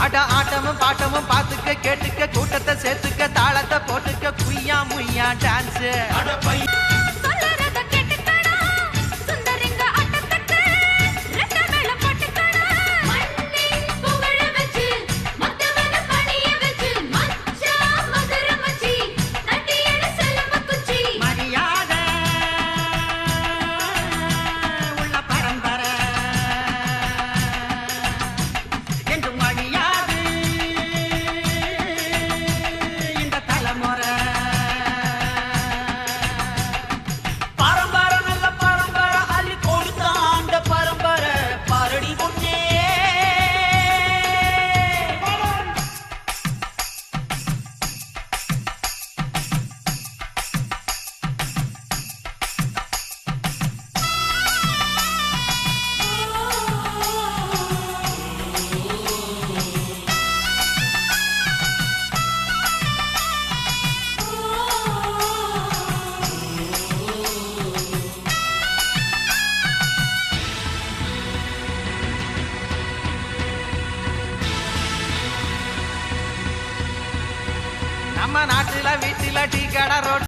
ஆட்டமும் பாட்டமும் பார்த்துக்க கேட்டுக்க கூட்டத்தை சேர்த்துக்க தாளத்தை போட்டுக்க குய்யா முய்யா டான்ஸ் நம்ம நாட்டுல வீட்டுல டீ கடை ரோட்ல